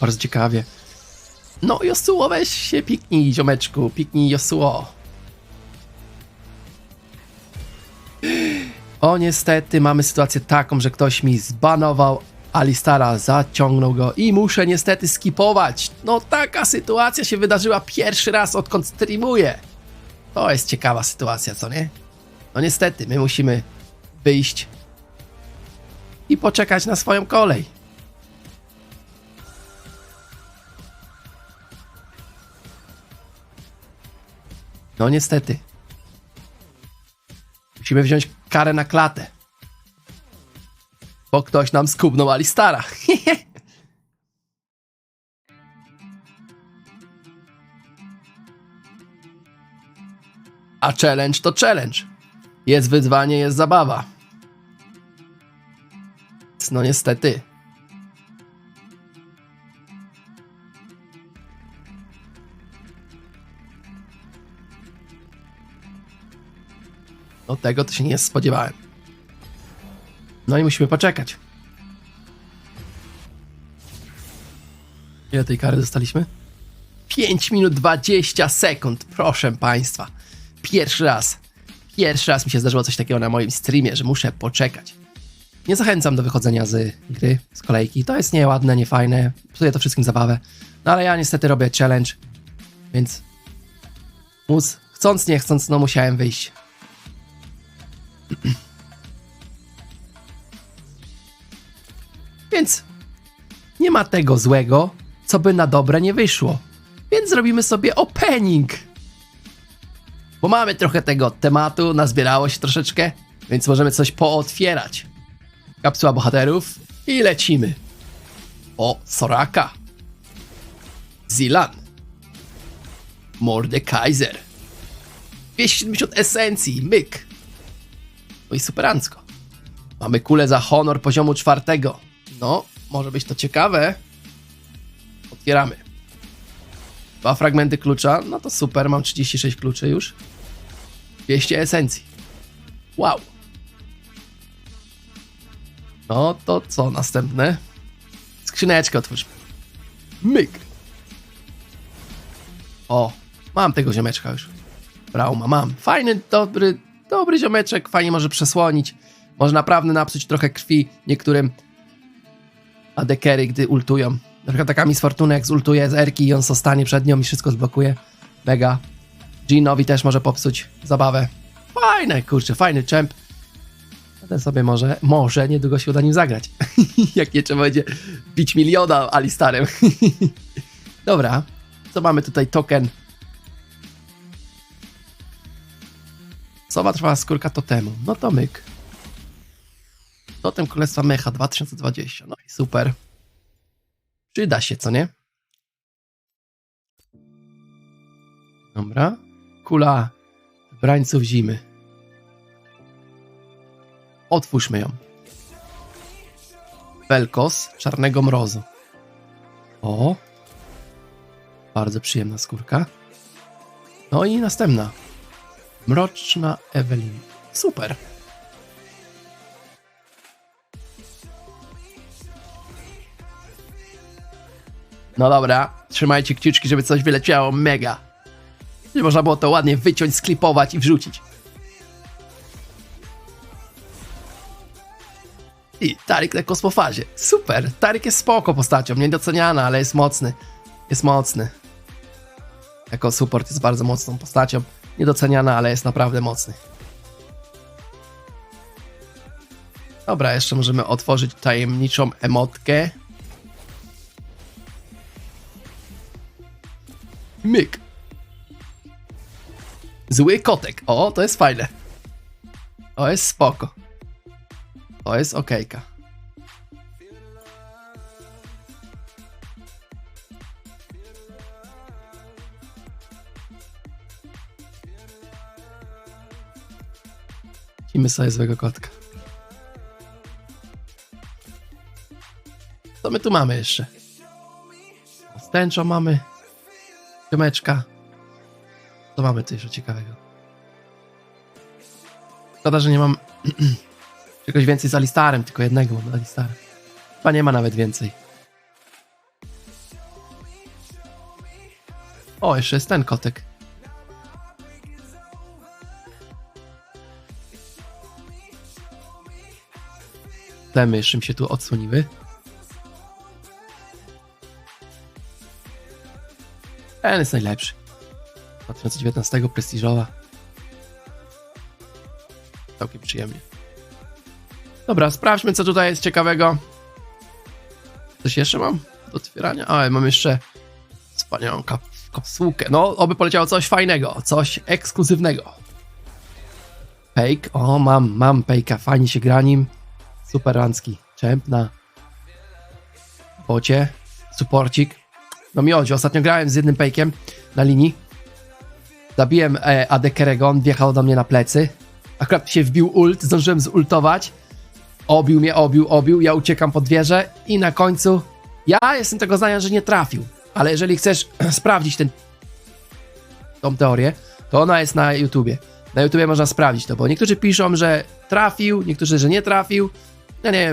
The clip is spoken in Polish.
Bardzo ciekawie. No, Josuo, weź się piknij, ziomeczku. Piknij Josuo. O, niestety mamy sytuację taką, że ktoś mi zbanował Alistara, zaciągnął go i muszę niestety skipować. No, taka sytuacja się wydarzyła pierwszy raz, odkąd streamuję. To jest ciekawa sytuacja, co nie? No niestety, my musimy wyjść i poczekać na swoją kolej. No niestety. Musimy wziąć karę na klatę. Bo ktoś nam skubnął Alistara. A challenge to challenge. Jest wyzwanie, jest zabawa. No niestety. No tego to się nie spodziewałem. No i musimy poczekać. Ile tej kary dostaliśmy? 5 minut 20 sekund, proszę państwa. Pierwszy raz. Pierwszy raz mi się zdarzyło coś takiego na moim streamie, że muszę poczekać. Nie zachęcam do wychodzenia z gry, z kolejki. To jest nieładne, niefajne. Psuje to wszystkim zabawę. No ale ja niestety robię challenge, więc móc, chcąc nie chcąc, no musiałem wyjść. Więc nie ma tego złego, co by na dobre nie wyszło. Więc zrobimy sobie opening. Bo mamy trochę tego tematu, nazbierało się troszeczkę, więc możemy coś pootwierać. Kapsuła bohaterów i lecimy. O, Soraka. Zilan. Mordekaiser. 270 esencji, myk. No i superancko. Mamy kulę za honor poziomu czwartego. No, może być to ciekawe. Otwieramy. Dwa fragmenty klucza. No to super, mam 36 kluczy już. 200 esencji. Wow. No to co następne? Skrzyneczkę otwórzmy. Myk. O, mam tego ziomeczka już. Brauma mam. Fajny, dobry, dobry ziomeczek. Fajnie może przesłonić. Może naprawdę napsuć trochę krwi niektórym adekery, gdy ultują. Na przykład taka Miss Fortuna jak zultuje z Erki i on zostanie przed nią i wszystko zblokuje. Mega. Jeanowi też może popsuć zabawę. Fajne, kurczę, fajny champ. Ten sobie może, może niedługo się uda nim zagrać. jak nie trzeba będzie bić miliona Alistarem. Dobra, co mamy tutaj? Token. Sowa trwała skórka totemu. No to myk. Totem Królestwa Mecha 2020. No i super. Przyda się, co nie? Dobra. Kula wybrańców zimy. Otwórzmy ją. Velkos czarnego mrozu. O. Bardzo przyjemna skórka. No i następna. Mroczna Ewelin. Super. No dobra, trzymajcie kciuczki, żeby coś wyleciało mega. Żeby można było to ładnie wyciąć, sklipować i wrzucić. I Tarik na kosmofazie. Super. Tarik jest spoko postacią, niedoceniana, ale jest mocny. Jest mocny. Jako support jest bardzo mocną postacią. Niedoceniana, ale jest naprawdę mocny. Dobra, jeszcze możemy otworzyć tajemniczą emotkę. Myk. Zły kotek. O, to jest fajne. To jest spoko. To jest okejka. Kupimy sobie złego kotka. Co my tu mamy jeszcze? Stęcza mamy. Ciomeczka. Co mamy tu jeszcze ciekawego? Szkoda, że nie mam czegoś więcej z Alistarem, tylko jednego mam Alistara. Chyba nie ma nawet więcej. O, jeszcze jest ten kotek. Temy mi się tu odsłoniły. Ten jest najlepszy. 2019 prestiżowa. Całkiem przyjemnie. Dobra, sprawdźmy co tutaj jest ciekawego. Coś jeszcze mam do otwierania? A, mam jeszcze wspaniałą kap kapsułkę. No, oby poleciało coś fajnego, coś ekskluzywnego. Fake, o mam, mam pejka, fajnie się gra nim. Super rancki, czemp na bocie, suporcik. No miodzie, ostatnio grałem z jednym pejkiem na linii. Zabiłem e, Adekerego, on wjechał do mnie na plecy. Akurat się wbił ult, zdążyłem zultować. Obił mnie, obił, obił, ja uciekam pod wieżę i na końcu ja jestem tego zdania, że nie trafił. Ale jeżeli chcesz sprawdzić ten, tą teorię, to ona jest na YouTubie. Na YouTubie można sprawdzić to, bo niektórzy piszą, że trafił, niektórzy, że nie trafił. Ja nie wiem,